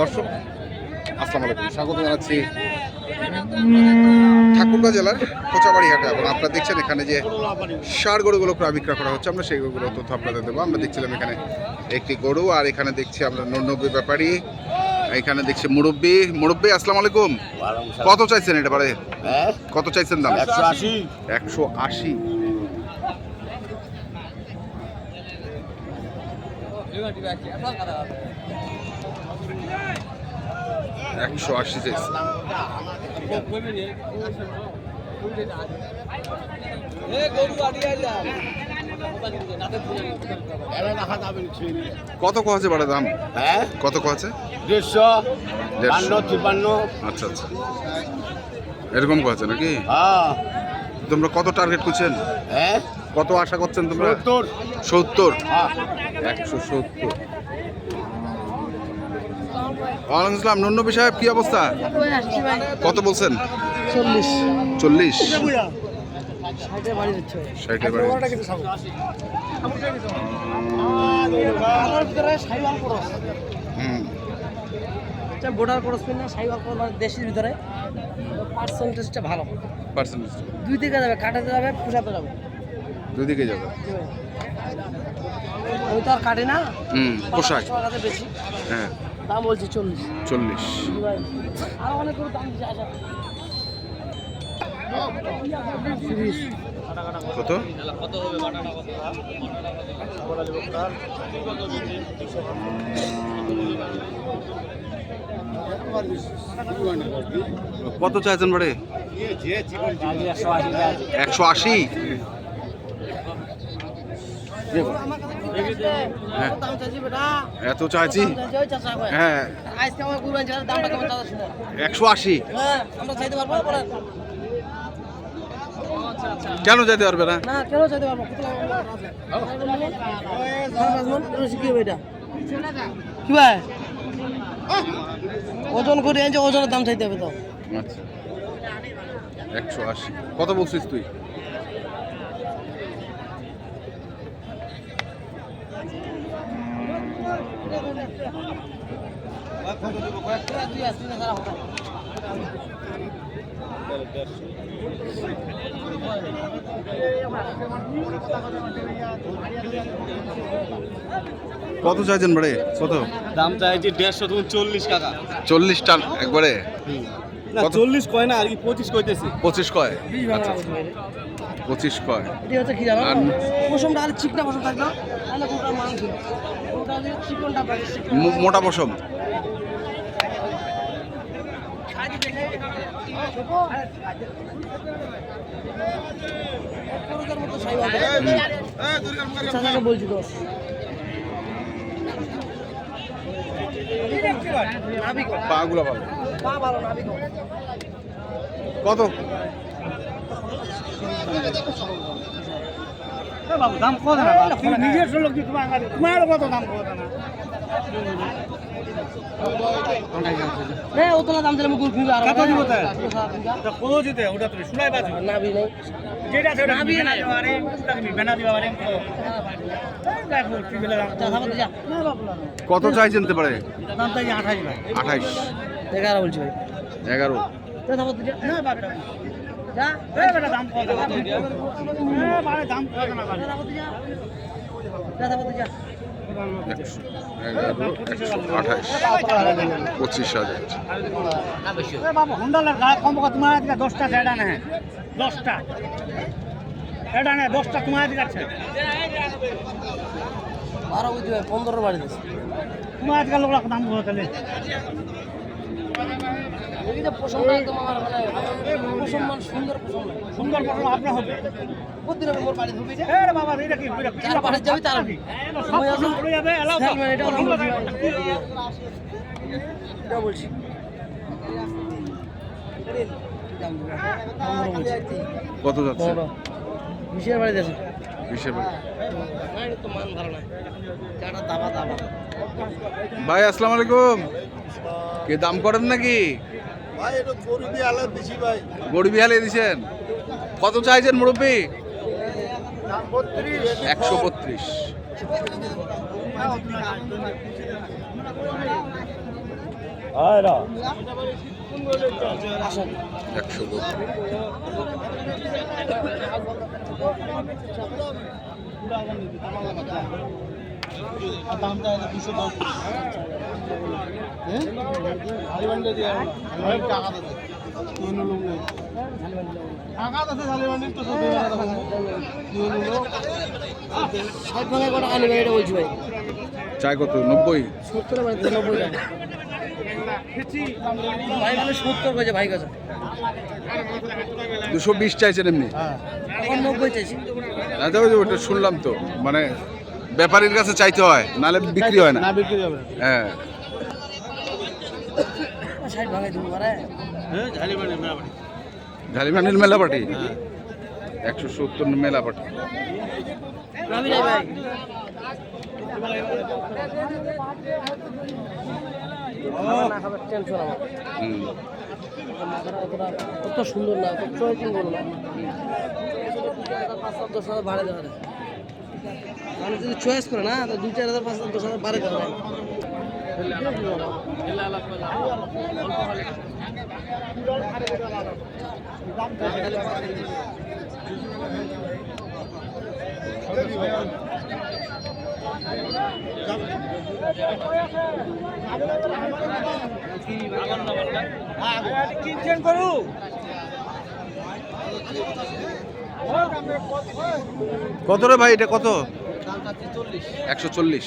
দর্শক আসসালামু আলাইকুম। স্বাগত জানাচ্ছি ঠাকুরগাঁ জেলার কোচাবাড়ি হাটে এবং আপনারা দেখছেন এখানে যে সার গরুগুলো ক্রয় বিক্রয় করা হচ্ছে আমরা সেই গরুগুলো তথ্য আপনাদের দেবো। আমরা দেখছিলাম এখানে একটি গরু আর এখানে দেখছি আমরা নব্বই ব্যাপারী এখানে দেখছি মুরব্বী। মুরব্বী আসসালামু আলাইকুম। কত চাইছেন এটা পারে হ্যাঁ? কত চাইছেন দাম? একশো আশি। একশো আশি। একশো আশি চাইছে কত কছে বাড়া দাম? হ্যাঁ? কত কছে দেড়শো। বান্ন তিপ্পান্ন। আচ্ছা আচ্ছা। এরকম কছে নাকি? হ্যাঁ। তোমরা কত টার্গেট করছেন হ্যাঁ? কত আশা করছেন তোমরা? সত্তর। সত্তর? হ্যাঁ। একশো সত্তর। ওয়ালাইকুম আসসালাম। নন্নবী সাহেব কি অবস্থা? কত বলছেন? চল্লিশ। চল্লিশ। বোর্ডার ক্রস সাইওয়াল ক্রস মানে দেশের ভিতরে পার্সেন্টেজটা ভালো। পার্সেন্টেজ দুই দিকে যাবে কাটাতে যাবে পোষাতে যাবে। দুদিকে যাবে। আমি তো আর কাটি না। হুম পোশাক। বেশি। হ্যাঁ। দাম বলছি চল্লিশ। চল্লিশ। আর অনেক করে দাম দিচ্ছে আসা। তিরিশ কত? কত চাইছেন বাড়ে? একশো আশি। হ্যাঁ। এত চাইছি। হ্যাঁ। শুনে একশো আশি। হ্যাঁ আমরা চাইতে পারব কেন যেতে পারবে না? না কেন চাইতে পারব কি ভাই ওজন করে যে ওজনের দাম চাইতে হবে তো। আচ্ছা। একশো আশি। কত বলছিস তুই? কত চাইছেন বাড়ে কত? দাম চাইছি দেড়শো তুমি চল্লিশ টাকা। চল্লিশ টান একবারে? না চল্লিশ কয় না আর কি পঁচিশ কইতেছি। পঁচিশ কয়? আচ্ছা আচ্ছা। পঁচিশ কয়। এটি হচ্ছে কি জানো? আর- পশমটা আর চিকনা পশম থাকল তাহলে কোনটা মাংস। চিকনটা মোটা পশম। বলছি পাগুলো ভালো। পা ভালো কত? বাবু দাম কত না? তুমি লোক কি তোমার তোমার কত দাম কত না? ওতলা দাম দিলে মুকুল কিনবে কত দিব তাই? না কত জিতে ওটা তুমি শুনাই পাচ্ছ নাবি নাই। যেটা সেটা নাবি নাই। আরে ওটা তুমি বেনা দিবা আরে দেখো কি বলে দাম চাচা বলতে যা না বাবু না কত চাই জানতে পারে? দাম তাই আঠাশ ভাই। আঠাইশ এগারো বলছি ভাই। এগারো। না বাবু বলতে বলতে পঁচিশ হাজার। বাবু হুন্ডালের গায়ে কম তোমার দিকে দশটা সেটা না দশটা। এটা না দশটা তোমার দিকে আছে। বারো বুঝতে পনেরো বাড়ি তোমার দিকে লোক দাম কত একদম আমার মানে সুন্দর আপনার হবে। প্রতিদিন আমি মোর বাড়ি ধুবি রে বাবা এটা কি? যার যাবি তার আমি বলছি। বলছি। কত যাচ্ছে? বিশের বাড়ি দেশে ভাই আসসালামু আলাইকুম। কে দাম করেন নাকি? গরিবি হালে দিছেন। কত চাইছেন মুরব্বী? একশো বত্রিশ। আসেন একশো গরু ষাট ভাঙা কটা আনবে এটা বলছি ভাই চাই কত? নব্বই? সত্তর নব্বই টাকা। সত্তর করেছে ভাই কাছে দুশো বিশ চাইছেন এমনি? নব্বই চাইছি। না তো ওই যে ওটা শুনলাম তো মানে ব্যাপারীর কাছে চাইতে হয় নাহলে বিক্রি হয় না। হ্যাঁ। ঝালিমানির মেলা পাটি একশো সত্তর মেলা পাটি ভাই। অত সুন্দর না, অত চয়েসিং করো না। হাজার বাড়ে দেওয়া যায়। মানে যদি চয়েস করে না, তো দুই, চার হাজার পাঁচ হাজার দশ হাজার বাড়ে দেওয়া যায়। কিনছেন করু কত রে ভাই এটা কত? একশো চল্লিশ।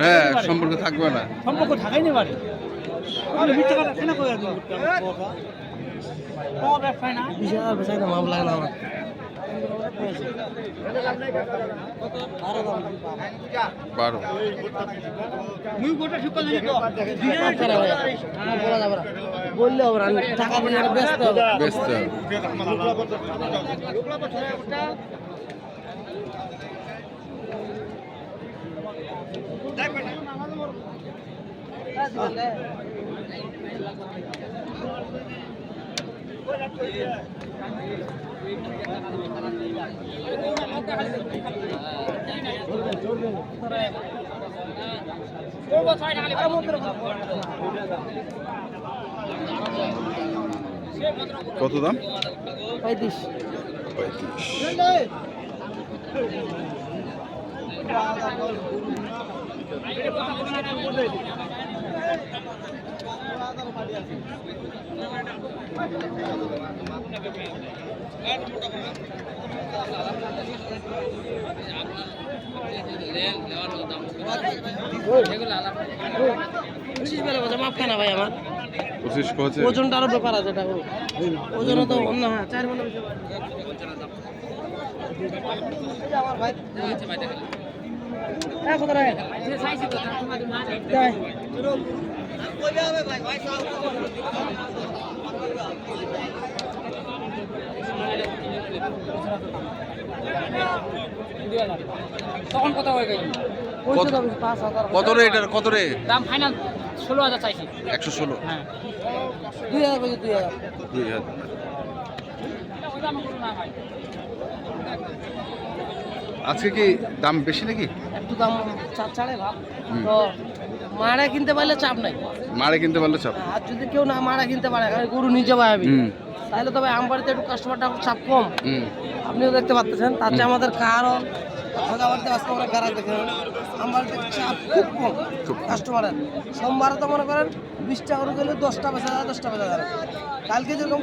হ্যাঁ সম্পর্ক থাকবে না। সম্পর্ক থাকাই না পারে তুমি মিথ্যা কথা কেন কই দাম ও ব্যবসায় না বিশ হাজার বেচাই না মামলা লাগে না আমার। বারো। মুই গোটা শুকল দিই তো। বললে হবে আমি টাকা দিয়ে এটা ব্যস্ত হবে ব্যস্ত। কত দাম? পঁয়ত্রিশ। পঁয়ত্রিশ। পঁচিশ বেলা বাজে মাপ খায় না ভাই আমার পঁচিশ হচ্ছে ওজনটা আরও ব্যাপার আছে করো তো অন্য হ্যাঁ চার মনে আমার ভাই হ্যাঁ কত রাখেন যাই তখন কত হয়ে গেল? দাম? পাঁচ হাজার। কত রে এটার? কত রে? দাম ফাইনাল ষোলো হাজার চাইছি। একশো ষোলো। হ্যাঁ। দুই হাজার দুই হাজার। দুই হাজার ওই দাম করো না ভাই আজকে কি দাম বেশি নাকি? একটু দাম চাপ ছাড়ে ভাব। তো মারা কিনতে পারলে চাপ নাই। মারে কিনতে পারলে চাপ। আর যদি কেউ না মারা কিনতে পারে গরু নিজে পাবি হুম। তাহলে তবে আম বাড়িতে একটু কাস্টমারটা চাপ কম। আপনিও দেখতে পাচ্ছেন তার চেয়ে আমাদের কারও খোঁজা আজকে আমরা গাড়া দেখে আম বাড়িতে চাপ খুব কম কাস্টমারের সোমবারে তো মনে করেন বিশটা করে গেলে দশটা বেচা যায় দশটা বেচা যায়। কালকে যেরকম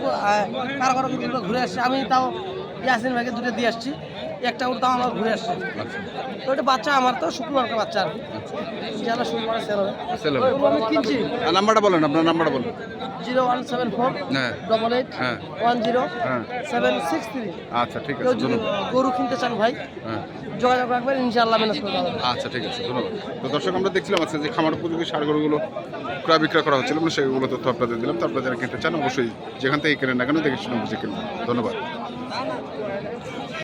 কারও ঘুরে আসছে আমি তাও ইয়াসিন ভাইকে দুটো দিয়ে আসছি। একটা গরু দাম আমার ঘুরে আসছে। আচ্ছা। তো এটা বাচ্চা আমার তো শুক্রবারকে বাচ্চা। আর কি শুক্রবার সেল হবে। সেল হবে। গরু আমি কিনছি। আর নাম্বারটা বলেন আপনার নাম্বারটা বলেন। জিরো ওয়ান সেভেন ফোর হ্যাঁ। ডবল এইট হ্যাঁ। ওয়ান জিরো হ্যাঁ। Seven six three. আচ্ছা ঠিক আছে গরু কিনতে চান ভাই যোগাযোগ রাখবেন ইনশাআল্লাহ ম্যানেজ করে আচ্ছা ঠিক আছে ধন্যবাদ। তো দর্শক আমরা দেখছিলাম আজকে যে খামার উপযোগী ক্রয় বিক্রয় করা হচ্ছিল সেগুলো তথ্য আপনাদের দিলাম। তো আপনারা যারা কিনতে চান অবশ্যই যেখান থেকে কেনেন না কেন দেখে শুনে বুঝে কিনবেন। ধন্যবাদ।